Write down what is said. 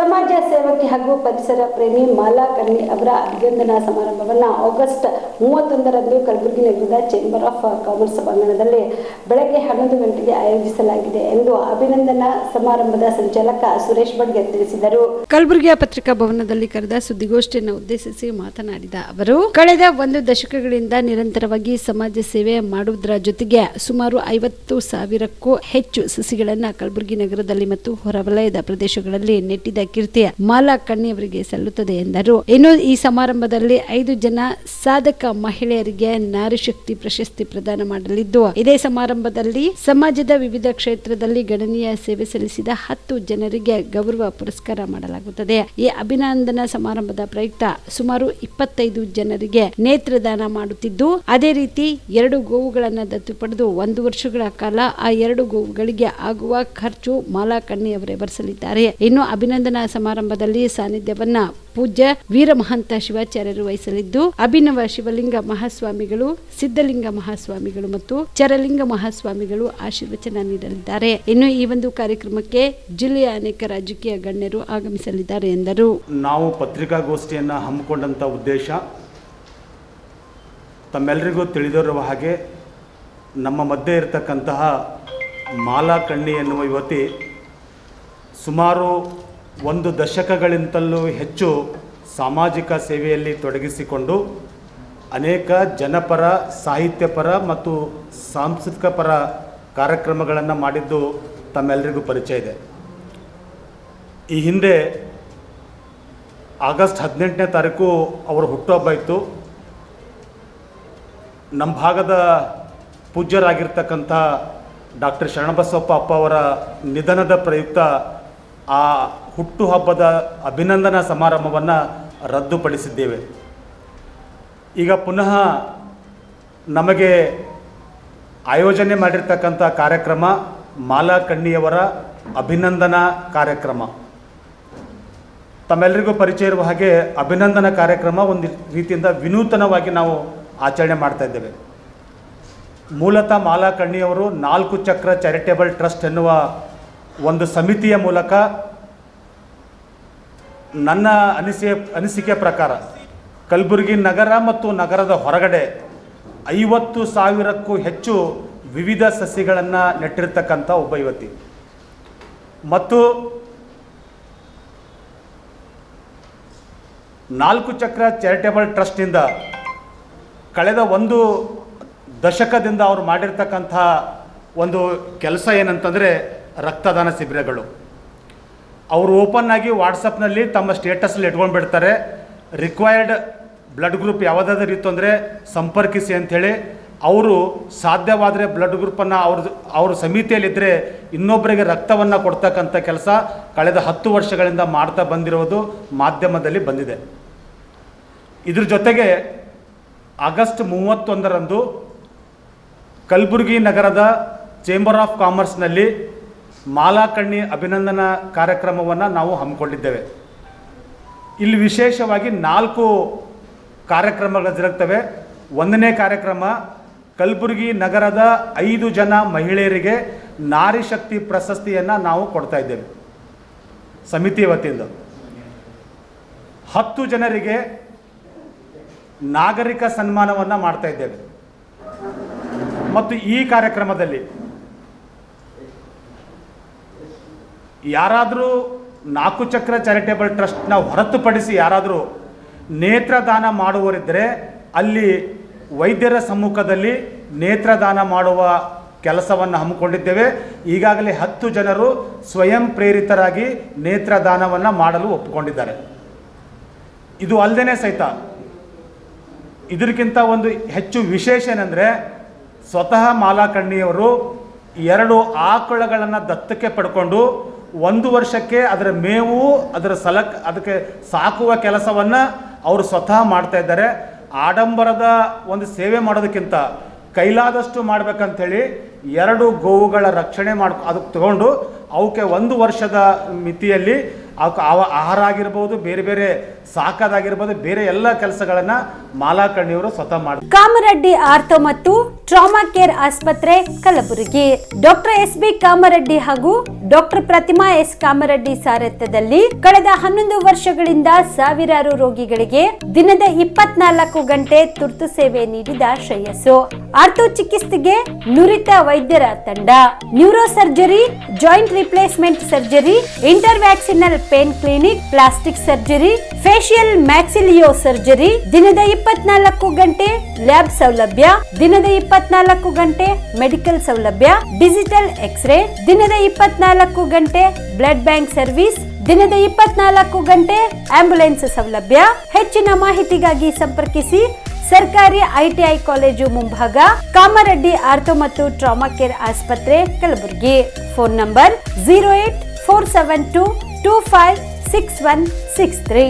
ಸಮಾಜ ಸೇವಕಿ ಹಾಗೂ ಪರಿಸರ ಪ್ರೇಮಿ ಮಾಲಾ ಕರ್ಣಿ ಅವರ ಅಭಿನಂದನಾ ಸಮಾರಂಭವನ್ನು ಆಗಸ್ಟ್ ಮೂವತ್ತೊಂದರಂದು ಕಲಬುರಗಿ ನಗರದ ಚೇಂಬರ್ ಆಫ್ ಕಾಮರ್ಸ್ ಸಭಾಂಗಣದಲ್ಲಿ ಬೆಳಗ್ಗೆ ಹನ್ನೊಂದು ಗಂಟೆಗೆ ಆಯೋಜಿಸಲಾಗಿದೆ ಎಂದು ಅಭಿನಂದನಾ ಸಮಾರಂಭದ ಸಂಚಾಲಕ ಸುರೇಶ್ ಬಡ್ಗೆ ತಿಳಿಸಿದರು. ಕಲಬುರಗಿಯ ಪತ್ರಿಕಾ ಭವನದಲ್ಲಿ ಕರೆದ ಸುದ್ದಿಗೋಷ್ಠಿಯನ್ನು ಉದ್ದೇಶಿಸಿ ಮಾತನಾಡಿದ ಅವರು, ಕಳೆದ ಒಂದು ದಶಕಗಳಿಂದ ನಿರಂತರವಾಗಿ ಸಮಾಜ ಸೇವೆ ಮಾಡುವುದರ ಜೊತೆಗೆ ಸುಮಾರು ಐವತ್ತು ಸಾವಿರಕ್ಕೂ ಹೆಚ್ಚು ಸಸಿಗಳನ್ನು ಕಲಬುರಗಿ ನಗರದಲ್ಲಿ ಮತ್ತು ಹೊರವಲಯದ ಪ್ರದೇಶಗಳಲ್ಲಿ ನೆಟ್ಟಿದ ಕೀರ್ತಿ ಮಾಲಾ ಕಣ್ಣಿಯವರಿಗೆ ಸಲ್ಲುತ್ತದೆ ಎಂದರು. ಇನ್ನು ಈ ಸಮಾರಂಭದಲ್ಲಿ ಐದು ಜನ ಸಾಧಕ ಮಹಿಳೆಯರಿಗೆ ನಾರಿಶಕ್ತಿ ಪ್ರಶಸ್ತಿ ಪ್ರದಾನ ಮಾಡಲಿದ್ದು, ಇದೇ ಸಮಾರಂಭದಲ್ಲಿ ಸಮಾಜದ ವಿವಿಧ ಕ್ಷೇತ್ರದಲ್ಲಿ ಗಣನೀಯ ಸೇವೆ ಸಲ್ಲಿಸಿದ ಹತ್ತು ಜನರಿಗೆ ಗೌರವ ಪುರಸ್ಕಾರ ಮಾಡಲಾಗುತ್ತದೆ. ಈ ಅಭಿನಂದನಾ ಸಮಾರಂಭದ ಪ್ರಯುಕ್ತ ಸುಮಾರು ಇಪ್ಪತ್ತೈದು ಜನರಿಗೆ ನೇತ್ರದಾನ ಮಾಡುತ್ತಿದ್ದು, ಅದೇ ರೀತಿ ಎರಡು ಗೋವುಗಳನ್ನು ದತ್ತು ಪಡೆದು ಒಂದು ವರ್ಷಗಳ ಕಾಲ ಆ ಎರಡು ಗೋವುಗಳಿಗೆ ಆಗುವ ಖರ್ಚು ಮಾಲಾ ಕಣ್ಣಿಯವರೇ ಭರಿಸಲಿದ್ದಾರೆ. ಇನ್ನು ಅಭಿನಂದನಾ ಸಮಾರಂಭದಲ್ಲಿ ಸಾನ್ನಿಧ್ಯವನ್ನ ಪೂಜ್ಯ ವೀರಮಹಂತ ಶಿವಾಚಾರ್ಯರು ವಹಿಸಲಿದ್ದು, ಅಭಿನವ ಶಿವಲಿಂಗ ಮಹಾಸ್ವಾಮಿಗಳು, ಸಿದ್ಧಲಿಂಗ ಮಹಾಸ್ವಾಮಿಗಳು ಮತ್ತು ಚರಲಿಂಗ ಮಹಾಸ್ವಾಮಿಗಳು ಆಶೀರ್ವಚನ ನೀಡಲಿದ್ದಾರೆ. ಇನ್ನು ಈ ಒಂದು ಕಾರ್ಯಕ್ರಮಕ್ಕೆ ಜಿಲ್ಲೆಯ ಅನೇಕ ರಾಜಕೀಯ ಗಣ್ಯರು ಆಗಮಿಸಲಿದ್ದಾರೆ ಎಂದರು. ನಾವು ಪತ್ರಿಕಾಗೋಷ್ಠಿಯನ್ನು ಹಮ್ಮಿಕೊಂಡಂಥ ಉದ್ದೇಶ ತಮ್ಮೆಲ್ಲರಿಗೂ ತಿಳಿದಿರುವ ಹಾಗೆ ನಮ್ಮ ಮಧ್ಯೆ ಇರತಕ್ಕಂತಹ ಮಾಲಾ ಕಣ್ಣಿ ಎನ್ನುವ ಯುವತಿ ಸುಮಾರು ಒಂದು ದಶಕಗಳಿಂತಲೂ ಹೆಚ್ಚು ಸಾಮಾಜಿಕ ಸೇವೆಯಲ್ಲಿ ತೊಡಗಿಸಿಕೊಂಡು ಅನೇಕ ಜನಪರ, ಸಾಹಿತ್ಯಪರ ಮತ್ತು ಸಾಂಸ್ಕೃತಿಕ ಪರ ಕಾರ್ಯಕ್ರಮಗಳನ್ನು ಮಾಡಿದ್ದು ತಮ್ಮೆಲ್ಲರಿಗೂ ಪರಿಚಯ ಇದೆ. ಈ ಹಿಂದೆ ಆಗಸ್ಟ್ ಹದಿನೆಂಟನೇ ತಾರೀಕು ಅವರ ಹುಟ್ಟುಹಬ್ಬ ಇತ್ತು. ನಮ್ಮ ಭಾಗದ ಪೂಜ್ಯರಾಗಿರ್ತಕ್ಕಂಥ ಡಾಕ್ಟರ್ ಶರಣಬಸವಪ್ಪ ಅಪ್ಪ ಅವರ ನಿಧನದ ಪ್ರಯುಕ್ತ ಆ ಹುಟ್ಟುಹಬ್ಬದ ಅಭಿನಂದನಾ ಸಮಾರಂಭವನ್ನು ರದ್ದುಪಡಿಸಿದ್ದೇವೆ. ಈಗ ಪುನಃ ನಮಗೆ ಆಯೋಜನೆ ಮಾಡಿರ್ತಕ್ಕಂಥ ಕಾರ್ಯಕ್ರಮ ಮಾಲಾ ಕಣ್ಣಿಯವರ ಅಭಿನಂದನಾ ಕಾರ್ಯಕ್ರಮ. ತಮ್ಮೆಲ್ಲರಿಗೂ ಪರಿಚಯ ಇರುವ ಹಾಗೆ ಅಭಿನಂದನಾ ಕಾರ್ಯಕ್ರಮ ಒಂದು ರೀತಿಯಿಂದ ವಿನೂತನವಾಗಿ ನಾವು ಆಚರಣೆ ಮಾಡ್ತಾ ಇದ್ದೇವೆ. ಮೂಲತಃ ಮಾಲಾ ಕಣ್ಣಿಯವರು ನಾಲ್ಕು ಚಕ್ರ ಚಾರಿಟೇಬಲ್ ಟ್ರಸ್ಟ್ ಎನ್ನುವ ಒಂದು ಸಮಿತಿಯ ಮೂಲಕ ನನ್ನ ಅನಿಸಿಕೆ ಅನಿಸಿಕೆ ಪ್ರಕಾರ ಕಲಬುರಗಿ ನಗರ ಮತ್ತು ನಗರದ ಹೊರಗಡೆ ಐವತ್ತು ಸಾವಿರಕ್ಕೂ ಹೆಚ್ಚು ವಿವಿಧ ಸಸಿಗಳನ್ನು ನೆಟ್ಟಿರ್ತಕ್ಕಂಥ ಒಬ್ಬ ಯುವತಿ. ಮತ್ತು ನಾಲ್ಕು ಚಕ್ರ ಚಾರಿಟೇಬಲ್ ಟ್ರಸ್ಟ್ನಿಂದ ಕಳೆದ ಒಂದು ದಶಕದಿಂದ ಅವರು ಮಾಡಿರ್ತಕ್ಕಂಥ ಒಂದು ಕೆಲಸ ಏನಂತಂದರೆ ರಕ್ತದಾನ ಶಿಬಿರಗಳು. ಅವರು ಓಪನ್ ಆಗಿ ವಾಟ್ಸಪ್ನಲ್ಲಿ ತಮ್ಮ ಸ್ಟೇಟಸ್ಲ್ಲಿ ಇಟ್ಕೊಂಡು ಬಿಡ್ತಾರೆ. ರಿಕ್ವೈರ್ಡ್ ಬ್ಲಡ್ ಗ್ರೂಪ್ ಯಾವುದಾದ್ರೂ ಇತ್ತು ಅಂದರೆ ಸಂಪರ್ಕಿಸಿ ಅಂಥೇಳಿ ಅವರು ಸಾಧ್ಯವಾದರೆ ಬ್ಲಡ್ ಗ್ರೂಪನ್ನು ಅವ್ರದ್ದು ಅವ್ರ ಸಮಿತಿಯಲ್ಲಿದ್ದರೆ ಇನ್ನೊಬ್ಬರಿಗೆ ರಕ್ತವನ್ನು ಕೊಡ್ತಕ್ಕಂಥ ಕೆಲಸ ಕಳೆದ ಹತ್ತು ವರ್ಷಗಳಿಂದ ಮಾಡ್ತಾ ಬಂದಿರೋದು ಮಾಧ್ಯಮದಲ್ಲಿ ಬಂದಿದೆ. ಇದ್ರ ಜೊತೆಗೆ ಆಗಸ್ಟ್ ಮೂವತ್ತೊಂದರಂದು ಕಲಬುರಗಿ ನಗರದ ಚೇಂಬರ್ ಆಫ್ ಕಾಮರ್ಸ್ನಲ್ಲಿ ಮಾಲಾಕಣ್ಣಿ ಅಭಿನಂದನಾ ಕಾರ್ಯಕ್ರಮವನ್ನು ನಾವು ಹಮ್ಮಿಕೊಂಡಿದ್ದೇವೆ. ಇಲ್ಲಿ ವಿಶೇಷವಾಗಿ ನಾಲ್ಕು ಕಾರ್ಯಕ್ರಮಗಳು ಜರುಗ್ತವೆ. ಒಂದನೇ ಕಾರ್ಯಕ್ರಮ, ಕಲಬುರಗಿ ನಗರದ ಐದು ಜನ ಮಹಿಳೆಯರಿಗೆ ನಾರಿ ಶಕ್ತಿ ಪ್ರಶಸ್ತಿಯನ್ನು ನಾವು ಕೊಡ್ತಾ ಇದ್ದೇವೆ. ಸಮಿತಿ ವತಿಯಿಂದ. ಹತ್ತು ಜನರಿಗೆ ನಾಗರಿಕ ಸನ್ಮಾನವನ್ನು ಮಾಡ್ತಾ ಇದ್ದೇವೆ. ಮತ್ತು ಈ ಕಾರ್ಯಕ್ರಮದಲ್ಲಿ ಯಾರಾದರೂ ನಾಲ್ಕು ಚಕ್ರ ಚಾರಿಟೇಬಲ್ ಟ್ರಸ್ಟ್ನ ಹೊರತುಪಡಿಸಿ ಯಾರಾದರೂ ನೇತ್ರದಾನ ಮಾಡುವರಿದ್ದರೆ ಅಲ್ಲಿ ವೈದ್ಯರ ಸಮ್ಮುಖದಲ್ಲಿ ನೇತ್ರದಾನ ಮಾಡುವ ಕೆಲಸವನ್ನು ಹಮ್ಮಿಕೊಂಡಿದ್ದೇವೆ. ಈಗಾಗಲೇ ಹತ್ತು ಜನರು ಸ್ವಯಂ ಪ್ರೇರಿತರಾಗಿ ನೇತ್ರದಾನವನ್ನು ಮಾಡಲು ಒಪ್ಪಿಕೊಂಡಿದ್ದಾರೆ. ಇದು ಅಲ್ಲದೇ ಸಹಿತ. ಇದಕ್ಕಿಂತ ಒಂದು ಹೆಚ್ಚು ವಿಶೇಷ ಏನಂದರೆ ಸ್ವತಃ ಮಾಲಾಕಣ್ಣಿಯವರು ಎರಡು ಆಕಳಗಳನ್ನು ದತ್ತಕ್ಕೆ ಪಡ್ಕೊಂಡು ಒಂದು ವರ್ಷಕ್ಕೆ ಅದರ ಮೇವು, ಅದರ ಸಲಕ್, ಅದಕ್ಕೆ ಸಾಕುವ ಕೆಲಸವನ್ನು ಅವರು ಸ್ವತಃ ಮಾಡ್ತಾ ಇದ್ದಾರೆ. ಆಡಂಬರದ ಒಂದು ಸೇವೆ ಮಾಡೋದಕ್ಕಿಂತ ಕೈಲಾದಷ್ಟು ಮಾಡ್ಬೇಕಂಥೇಳಿ ಎರಡು ಗೋವುಗಳ ರಕ್ಷಣೆ ಮಾಡಿ ಅದಕ್ಕೆ ತಗೊಂಡು ಅವಕ್ಕೆ ಒಂದು ವರ್ಷದ ಮಿತಿಯಲ್ಲಿ ಆಹಾರ ಆಗಿರ್ಬೋದು, ಬೇರೆ ಬೇರೆ ಸಾಕೋದಾಗಿರ್ಬೋದು, ಬೇರೆ ಎಲ್ಲ ಕೆಲಸಗಳನ್ನ ಮಾಲಾಕರ್ಣಿಯವರು ಸ್ವತಃ ಮಾಡಿ ಕಾಮರೆಡ್ಡಿ ಆರ್ಥೋ ಮತ್ತು ಟ್ರಾಮಾ ಕೇರ್ ಆಸ್ಪತ್ರೆ, Kalaburagi. Doctor S B Kamareddy ಹಾಗೂ ಡಾಕ್ಟರ್ ಪ್ರತಿಮಾ ಎಸ್ ಕಾಮರೆಡ್ಡಿ ಸಾರಥ್ಯದಲ್ಲಿ ಕಳೆದ ಹನ್ನೊಂದು ವರ್ಷಗಳಿಂದ ಸಾವಿರಾರು ರೋಗಿಗಳಿಗೆ ದಿನದ ಇಪ್ಪತ್ನಾಲ್ಕು ಗಂಟೆ ತುರ್ತು ಸೇವೆ ನೀಡಿದ ಶ್ರೇಯಸ್ಸು. ಆರ್ಥೋ ಚಿಕಿತ್ಸೆಗೆ ನುರಿತ ವೈದ್ಯರ ತಂಡ. Neuro surgery, joint replacement surgery, interventional pain clinic, plastic surgery facial maxillo surgery, ದಿನದ ಇಪ್ಪತ್ನಾಲ್ಕು ಗಂಟೆ ಲ್ಯಾಬ್ ಸೌಲಭ್ಯ, ದಿನದ ಇಪ್ಪತ್ನಾಲ್ಕು ಗಂಟೆ ಮೆಡಿಕಲ್ ಸೌಲಭ್ಯ, ಡಿಜಿಟಲ್ ಎಕ್ಸ್ರೇ, ದಿನದ ಇಪ್ಪತ್ನಾಲ್ಕು ಗಂಟೆ ಬ್ಲಡ್ ಬ್ಯಾಂಕ್ ಸರ್ವಿಸ್, ದಿನದ ಇಪ್ಪತ್ನಾಲ್ಕು ಗಂಟೆ ಆಂಬ್ಯುಲೆನ್ಸ್ ಸೌಲಭ್ಯ. ಹೆಚ್ಚಿನ ಮಾಹಿತಿಗಾಗಿ ಸಂಪರ್ಕಿಸಿ ಸರ್ಕಾರಿ ಐಟಿಐ ಕಾಲೇಜು ಮುಂಭಾಗ, ಕಾಮರೆಡ್ಡಿ ಆರ್ಥೋ ಮತ್ತು ಟ್ರಾಮಾ ಕೇರ್ ಆಸ್ಪತ್ರೆ, Kalaburagi. Phone number zero eight four seven two two five six one six three